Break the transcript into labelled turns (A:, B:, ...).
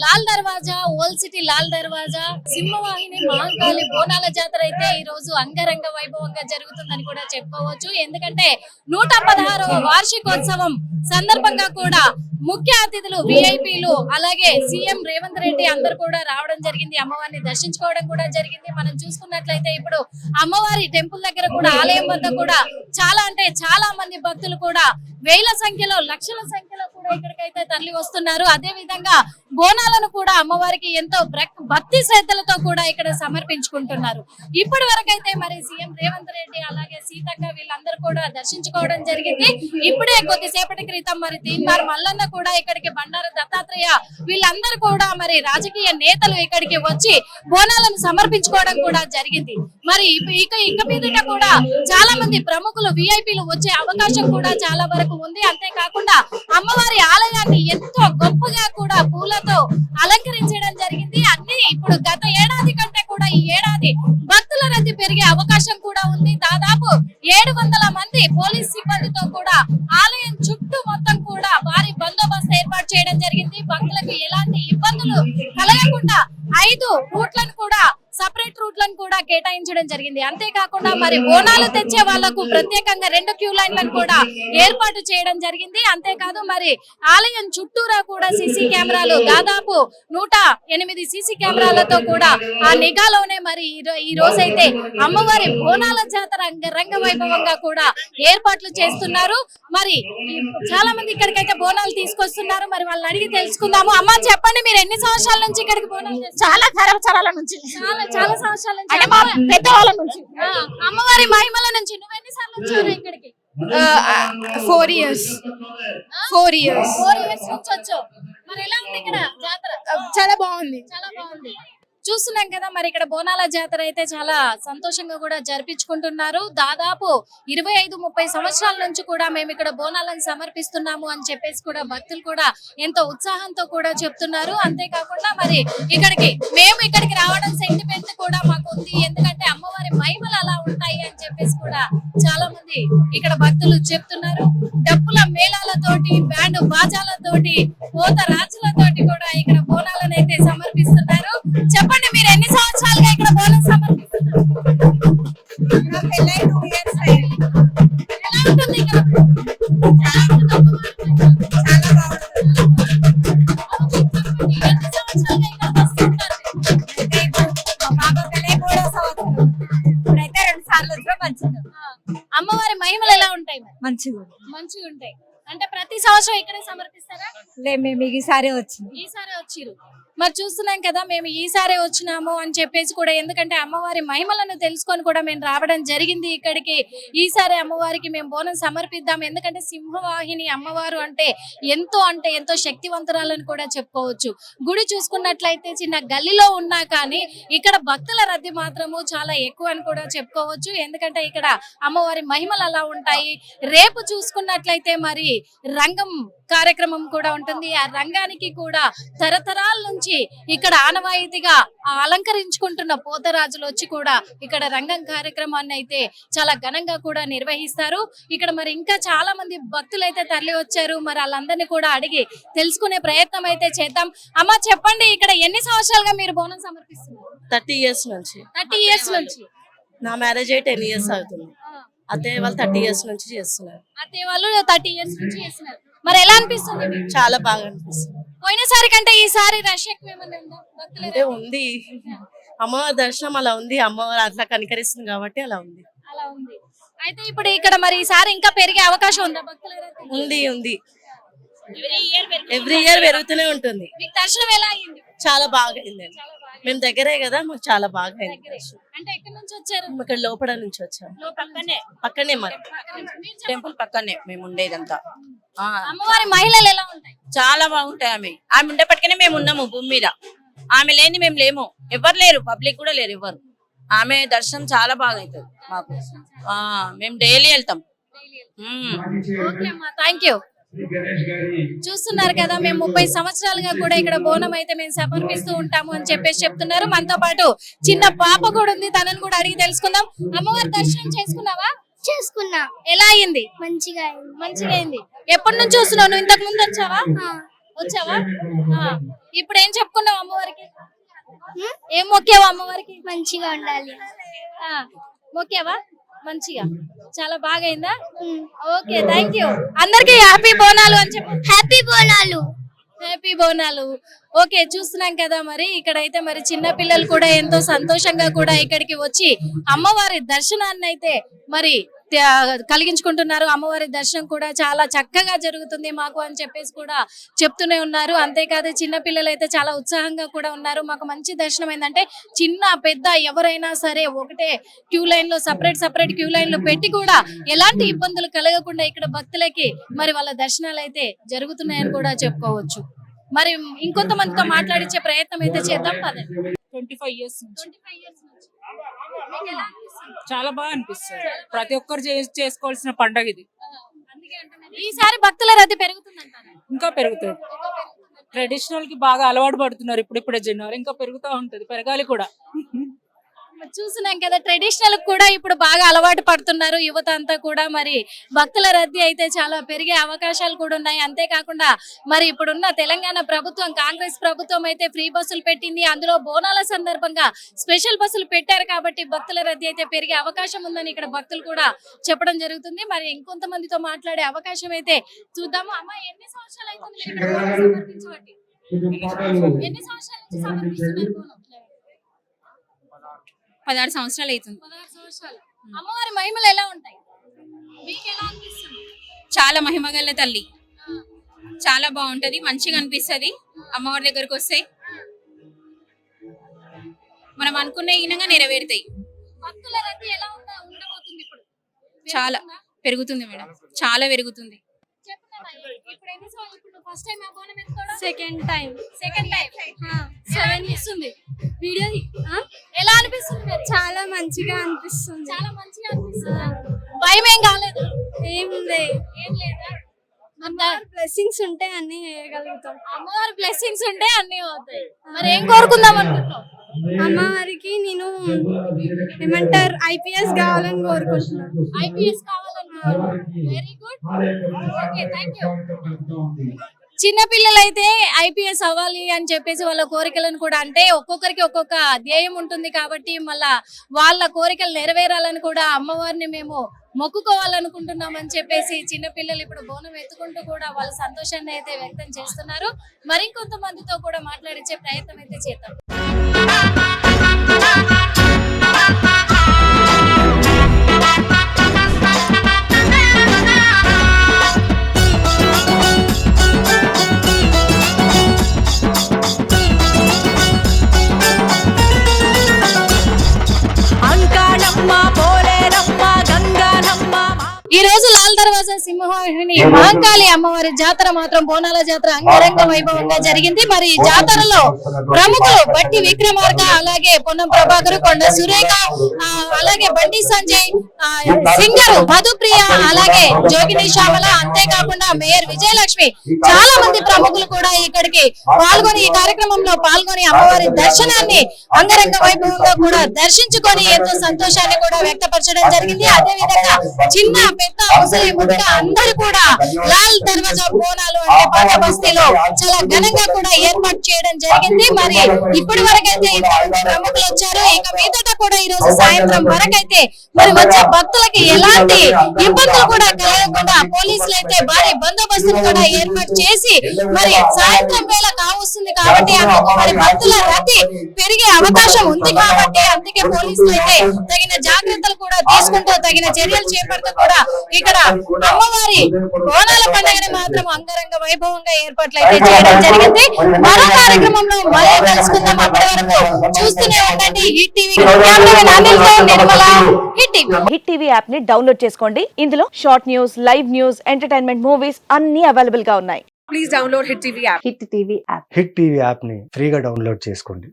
A: Lal Darwaza old city Lal Darwaza Simhavahini Mahankali బోనాల జాతర అయితే ఈ రోజు అంగరంగ వైభవంగా జరుగుతుందని కూడా చెప్పుకోవచ్చు. ఎందుకంటే నూట పదహారవ వార్షికోత్సవం సందర్భంగా కూడా ముఖ్య అతిథులు విఐపీలు అలాగే సీఎం రేవంత్ రెడ్డి అందరు కూడా రావడం జరిగింది. అమ్మవారిని దర్శించుకోవడం కూడా జరిగింది. మనం చూసుకున్నట్లయితే ఇప్పుడు అమ్మవారి టెంపుల్ దగ్గర కూడా ఆలయం వద్ద కూడా చాలా అంటే చాలా మంది భక్తులు కూడా వేల సంఖ్యలో లక్షల సంఖ్యలో కూడా ఇక్కడికైతే తరలి వస్తున్నారు. అదే విధంగా బోనాలను కూడా అమ్మవారికి ఎంతో భక్తి శ్రద్ధలతో కూడా ఇక్కడ సమర్పించుకుంటున్నారు. ఇప్పటి వరకైతే మరి సీఎం రేవంత్ రెడ్డి అలాగే సీతక్క వీళ్ళందరూ కూడా దర్శించుకోవడం జరిగింది. ఇప్పుడే కొద్దిసేపటి క్రితం మరి తీన్మార్ మల్లన్న కూడా ఇక్కడికి బండారు దత్తాత్రేయ వీళ్ళందరూ కూడా మరి రాజకీయ నేతలు ఇక్కడికి వచ్చి బోనాలను సమర్పించుకోవడం కూడా జరిగింది. మరి ఇక ఇక మీదట కూడా చాలా మంది ప్రముఖులు విఐపీలు వచ్చే అవకాశం కూడా చాలా వరకు ఉంది. అంతేకాకుండా అమ్మవారి ఆలయాన్ని ఎంతో గొప్పగా కూడా పూలతో అలంకరించడం జరిగింది. అన్ని ఇప్పుడు గత ఏడాది కంటే కూడా ఈ ఏడాది భక్తుల రద్దీ పెరిగే అవకాశం కూడా ఉంది. దాదాపు ఏడు వందల మంది పోలీస్ సిబ్బందితో కూడా ఆలయం చుట్టూ మొత్తం కూడా భారీ బందోబస్తు ఏర్పాటు చేయడం జరిగింది. భక్తులకు ఎలాంటి ఇబ్బందులు కలగకుండా ఐదు రూట్లను కూడా సపరేట్ రూట్లను కూడా కేటాయించడం జరిగింది. అంతేకాకుండా మరి బోనాలు తెచ్చే వాళ్ళకు ప్రత్యేకంగా రెండు క్యూ లైన్లను కూడా ఏర్పాటు చేయడం జరిగింది. అంతేకాదు మరి ఆలయం చుట్టూరా కూడా సీసీ కెమెరాలు దాదాపు నూట ఎనిమిది సీసీ కెమెరాలతో కూడా ఆ నిఘాలోనే మరి ఈ రోజైతే అమ్మవారి బోనాల జాతర రంగ వైభవంగా కూడా ఏర్పాట్లు చేస్తున్నారు. మరి చాలా మంది ఇక్కడికైతే బోనాలు తీసుకొస్తున్నారు. మరి వాళ్ళని అడిగి తెలుసుకుందాము. అమ్మ చెప్పండి మీరు ఎన్ని సంవత్సరాల నుంచి ఇక్కడికి బోనాలు?
B: చాలా సంవత్సరాల నుంచి.
A: చాలా చాలా సంవత్సరాల నుంచి
B: అంటే మా
A: అమ్మవారి-
B: పెద్దవాళ్ళ నుంచి.
A: ఆ, అమ్మవారి మహిమల నుంచి. నువ్వు ఎన్నిసార్లు వచ్చావు ఇక్కడికి?
B: Four years four years
A: four years నుంచి వచ్చావు. మరి ఎలా ఉంది ఇక్కడ జాతర?
B: చాలా బాగుంది.
A: చాలా బాగుంది. చూస్తున్నాం కదా మరి ఇక్కడ బోనాల జాతర అయితే చాలా సంతోషంగా కూడా జరిపించుకుంటున్నారు. దాదాపు ఇరవై ఐదు ముప్పై సంవత్సరాల నుంచి కూడా మేము ఇక్కడ బోనాలను సమర్పిస్తున్నాము అని చెప్పేసి కూడా భక్తులు కూడా ఎంతో ఉత్సాహంతో కూడా చెప్తున్నారు. అంతేకాకుండా మరి ఇక్కడికి మేము ఇక్కడికి రావడం సెంటిమెంట్ కూడా మాకు ఉంది. ఎందుకంటే అమ్మవారి మహిమలు అలా ఉంటాయి అని చెప్పేసి కూడా చాలా మంది ఇక్కడ భక్తులు చెప్తున్నారు. డప్పుల మేళాలతోటి బ్యాండ్ బాజాలతోటి పోత రాజులతోటి కూడా ఇక్కడ బోనాల బోనాలను అయితే సమర్పిస్తున్నారు చెప్పండి మీరు ఎన్ని సంవత్సరాలుగా ఇక్కడ బోనం సమర్పిస్తున్నారు. అమ్మవారి మహిమలు ఎలా ఉంటాయి
B: మంచిగా
A: మంచిగా ఉంటాయి. అంటే ప్రతి సంవత్సరం ఇక్కడే సమర్పిస్తారా?
B: లే మేము ఈసారి వచ్చింది
A: ఈసారి వచ్చిరు మరి చూస్తున్నాం కదా మేము ఈసారి వచ్చినాము అని చెప్పేసి కూడా ఎందుకంటే అమ్మవారి మహిమలను తెలుసుకొని కూడా మేము రావడం జరిగింది ఇక్కడికి. ఈసారి అమ్మవారికి మేము బోనం సమర్పిద్దాం. ఎందుకంటే సింహవాహిని అమ్మవారు అంటే ఎంతో అంటే ఎంతో శక్తివంతురాలని కూడా చెప్పుకోవచ్చు. గుడి చూసుకున్నట్లయితే చిన్న గల్లీలో ఉన్నా కానీ ఇక్కడ భక్తుల రద్దీ మాత్రము చాలా ఎక్కువ అని కూడా చెప్పుకోవచ్చు. ఎందుకంటే ఇక్కడ అమ్మవారి మహిమలు అలా ఉంటాయి. రేపు చూసుకున్నట్లయితే మరి రంగం కార్యక్రమం కూడా ఉంటుంది. ఆ రంగానికి కూడా తరతరాల నుంచి ఇక్కడ ఆనవాయితీగా అలంకరించుకుంటున్న పోతరాజులు వచ్చి కూడా ఇక్కడ రంగం కార్యక్రమాన్ని అయితే చాలా ఘనంగా కూడా నిర్వహిస్తారు. ఇక్కడ మరి ఇంకా చాలా మంది భక్తులు అయితే తరలి వచ్చారు. మరి వాళ్ళందరినీ కూడా అడిగి తెలుసుకునే ప్రయత్నం అయితే చేద్దాం. అమ్మ చెప్పండి ఇక్కడ ఎన్ని సంవత్సరాలుగా మీరు బోనం సమర్పిస్తున్నారు?
C: థర్టీ ఇయర్స్ నుంచి.
A: థర్టీ ఇయర్స్ నుంచి.
C: నా మ్యారేజ్ అయ్యి టెన్ ఇయర్స్ అవుతుంది. అత్తయ్య వాళ్ళు థర్టీ ఇయర్స్ నుంచి చేస్తున్నారు.
A: అత్తయ్య వాళ్ళు థర్టీ ఇయర్స్ నుంచి చేస్తున్నారు. మరి ఎలా అనిపిస్తుంది? మీకు?
C: చాలా బాగా అనిపిస్తుంది.
A: పోయినసారి కంటే ఈసారి రష్ ఎక్కువ ఏమన్నా ఉందా? భక్తుల
C: అంటే ఉంది. అమ్మవారి దర్శనం అలా ఉంది. అమ్మవారు అట్లా కనికరిస్తుంది కాబట్టి అలా ఉంది.
A: అలా ఉంది. అయితే ఇప్పుడు ఇక్కడ మరి ఈసారి ఇంకా పెరిగే అవకాశం ఉందా? భక్తుల రద్దీ?
C: ఉంది ఉంది. ఎవ్రీ ఇయర్ పెరుగుతూనే ఉంటుంది.
A: మీకు దర్శనం ఎలా అయింది?
C: చాలా బాగా అయిందండి. మేము దగ్గరే కదా మాకు చాలా బాగా.
A: అంటే ఎక్కడి నుంచి వచ్చారు?
C: ఇక్కడ లోపల నుంచి వచ్చాము.
A: పక్కనే?
C: పక్కనే మరి.
D: టెంపుల్ పక్కనే. మేము ఉండేదంతా. ఆ,
A: అమ్మవారి మహిళలు ఎలా ఉంటాయి?
D: చాలా బాగుంటాయి ఆమె. ఆమె ఉండేపటికనే మేము ఉన్నాము భూమి మీద. ఆమె లేని మేము లేము. ఎవరు లేరు పబ్లిక్ కూడా లేరు ఎవరు. ఆమె దర్శనం చాలా బాగా అవుతుంది మాకు. ఆ మేము డైలీ వెళ్తాం. ఉమ్.
A: ఓకే అమ్మా థ్యాంక్ యూ చూస్తున్నారు కదా మేము ముప్పై సంవత్సరాలుగా కూడా ఇక్కడ బోనం అయితే మేము సమర్పిస్తూ ఉంటాము అని చెప్పేసి చెప్తున్నారు. మనతో పాటు చిన్న పాప కూడా ఉంది తనని కూడా అడిగి తెలుసుకుందాం. అమ్మవారి దర్శనం చేసుకున్నావా?
E: చేసుకున్నా.
A: ఎలా అయింది?
E: మంచిగా అయింది.
A: మంచిగా అయింది. ఎప్పటి నుంచి చూస్తున్నావు నువ్వు ఇంతకు ముందు వచ్చావా?
E: ఆ,
A: వచ్చావా? ఆ. ఇప్పుడు ఏం చెప్పుకున్నావు అమ్మవారికి? ఏం మొక్కావు అమ్మవారికి?
E: మంచిగా ఉండాలి.
A: ఆ, మొక్కావా? మంచిగా. చాలా బాగా అయిందా. ఓకే థ్యాంక్ యూ అందరికి హ్యాపీ బోనాలు అని చెప్పు.
E: Happy Bonalu.
A: Happy Bonalu. Okay చూస్తున్నాం కదా మరి. ఇక్కడైతే మరి చిన్న పిల్లలు కూడా ఎంతో సంతోషంగా కూడా ఇక్కడికి వచ్చి అమ్మవారి దర్శనాన్ని అయితే మరి కలిగించుకుంటున్నారు. అమ్మవారి దర్శనం కూడా చాలా చక్కగా జరుగుతుంది మాకు అని చెప్పేసి కూడా చెప్తూనే ఉన్నారు. అంతేకాదు చిన్న పిల్లలు అయితే చాలా ఉత్సాహంగా కూడా ఉన్నారు. మాకు మంచి దర్శనం ఏంటంటే చిన్న పెద్ద ఎవరైనా సరే ఒకటే క్యూ లైన్లో సపరేట్ సపరేట్ క్యూ లైన్లో పెట్టి కూడా ఎలాంటి ఇబ్బందులు కలగకుండా ఇక్కడ భక్తులకి మరి వాళ్ళ దర్శనాలు అయితే జరుగుతున్నాయని కూడా చెప్పుకోవచ్చు. మరి ఇంకొంతమందితో మాట్లాడించే ప్రయత్నం అయితే చేద్దాం పదండి.
F: ట్వంటీ ఫైవ్ ఇయర్స్ నుంచి.
A: 25 years నుంచి. మీకు ఎలా అనిపిస్తుంది?
F: చాలా బాగా అనిపిస్తుంది. ప్రతి ఒక్కరు చేసుకోవాల్సిన పండగ ఇది.
A: ఈసారి భక్తుల రద్దీ పెరుగుతుందంటారా?
F: ఇంకా పెరుగుతుంది. ట్రెడిషనల్కి బాగా అలవాటు పడుతున్నారు ఇప్పుడు ఇప్పుడే జనాలు ఇంకా పెరుగుతూ ఉంటది. పెరగాలి కూడా.
A: చూస్తున్నాం కదా ట్రెడిషనల్ కూడా ఇప్పుడు బాగా అలవాటు పడుతున్నారు యువత అంతా కూడా. మరి భక్తుల రద్దీ అయితే చాలా పెరిగే అవకాశాలు కూడా ఉన్నాయి. అంతేకాకుండా మరి ఇప్పుడున్న తెలంగాణ ప్రభుత్వం కాంగ్రెస్ ప్రభుత్వం అయితే ఫ్రీ బస్సులు పెట్టింది. అందులో బోనాల సందర్భంగా స్పెషల్ బస్సులు పెట్టారు కాబట్టి భక్తుల రద్దీ అయితే పెరిగే అవకాశం ఉందని ఇక్కడ భక్తులు కూడా చెప్పడం జరుగుతుంది. మరి ఇంకొంతమందితో మాట్లాడే అవకాశం అయితే చూద్దాము. అమ్మ ఎన్ని సంవత్సరాలు సమర్పించబట్టి? ఎన్ని సంవత్సరాల నుంచి?
B: పదహారు సంవత్సరాలు అవుతుంది.
A: అమ్మవారి మహిమలు ఎలా ఉంటాయి? మీకు ఎలా అనిపిస్తుంది?
B: చాలా మహిమగల తల్లి. చాలా బాగుంటది మంచిగా అనిపిస్తది. అమ్మవారి దగ్గరకు వస్తే మనం అనుకున్న ఈనంగా నెరవేరుతాయి. చాలా పెరుగుతుంది? మేడం. చాలా పెరుగుతుంది.
E: Second time
A: second time seven ఇస్తుంది వీడియో అనిపిస్తుంది?
E: చాలా మంచిగా అనిపిస్తుంది.
A: చాలా మంచిగా అనిపిస్తుంది. భయం ఏం కాలేదు.
E: ఏం లే.
A: ఏం లేదా?
E: బ్లెస్సింగ్స్ ఉంటే అన్ని చేయగలుగుతాం.
A: అమ్మవారి బ్లెస్సింగ్స్ ఉంటే అన్ని అవుతాయి. మరి ఏం కోరుకుందాం అనుకుంటున్నావు?
E: అమ్మవారికి నేను ఏమంటారు ఐపీఎస్ కావాలని కోరుకుంటున్నాను
A: IPS కావాలనుకుంటున్నాను very good okay thank you చిన్న పిల్లలైతే ఐపీఎస్ అవ్వాలి అని చెప్పేసి వాళ్ళ కోరికలను కూడా అంటే ఒక్కొక్కరికి ఒక్కొక్క ధ్యేయం ఉంటుంది కాబట్టి మళ్ళా వాళ్ళ కోరికలు నెరవేరాలని కూడా అమ్మవారిని మేము మొక్కుకోవాలనుకుంటున్నాం అని చెప్పేసి చిన్న పిల్లలు ఇప్పుడు బోనం ఎత్తుకుంటూ కూడా వాళ్ళ సంతోషాన్ని అయితే వ్యక్తం చేస్తున్నారు. మరికొంతమందితో కూడా మాట్లాడించే ప్రయత్నం అయితే చేద్దాం. మహంకాళి అమ్మవారి జాతర మాత్రం బోనాల జాతర అంగరంగ వైభవంగా జరిగింది. మరి ఈ జాతరలో ప్రముఖులు బట్టి విక్రమార్క అలాగే పొన్నం ప్రభాకర్ కొండ సురేఖ అలాగే బండి సంజయ్ సింగర్ మధుప్రియ అలాగే జోగిని శ్యామల అంతేకాకుండా మేయర్ విజయలక్ష్మి. చాలా మంది ప్రముఖులు కూడా ఇక్కడికి పాల్గొని ఈ కార్యక్రమంలో పాల్గొని అమ్మవారి దర్శనాన్ని అంగరంగ వైభవంగా కూడా దర్శించుకొని ఎంతో సంతోషాన్ని కూడా వ్యక్తపరచడం జరిగింది. అదే విధంగా చిన్న పెద్ద ముసలి ముద్ద అందరూ కూడా లాల్ దర్వాజా బోనాలు అంటే పాత బస్తీలో చాలా ఘనంగా కూడా ఏర్పాటు చేయడం జరిగింది. మరి ఇప్పటి వరకైతే ఇంతమంది ప్రముఖులు వచ్చారు ఇక మీదట కూడా ఈ రోజు సాయంత్రం వరకైతే మరి వచ్చే భక్తులకి ఎలాంటి ఇబ్బందులు కూడా కలగకుండా పోలీసులు అయితే భారీ బందోబస్తును కూడా ఏర్పాటు చేసి మరి సాయంత్రం వేళ కావస్తుంది కాబట్టి మరి భక్తుల రద్దీ పెరిగే అవకాశం ఉంది కాబట్టి అందుకే పోలీసులు అయితే తగిన జాగ్రత్తలు కూడా తీసుకుంటూ తగిన చర్యలు చేపడుతూ కూడా ఇక్కడ అమ్మవారి బోనాల పండుగని మాత్రం అంగరంగ వైభవంగా ఏర్పాట్లు అయితే చేయడం జరిగింది. మరో కార్యక్రమంలో మళ్ళీ కలుసుకుందాం. అప్పటి వరకు చూస్తూనే ఉండండి. Hit TV hit TV
G: hit TV. యాప్ని డౌన్లోడ్ చేసుకోండి. ఇందులో short news live news entertainment movies అన్ని అవైలబుల్గా ఉన్నాయి
H: హిట్ టీవీ యాప్ని ఫ్రీగా డౌన్లోడ్ చేసుకోండి.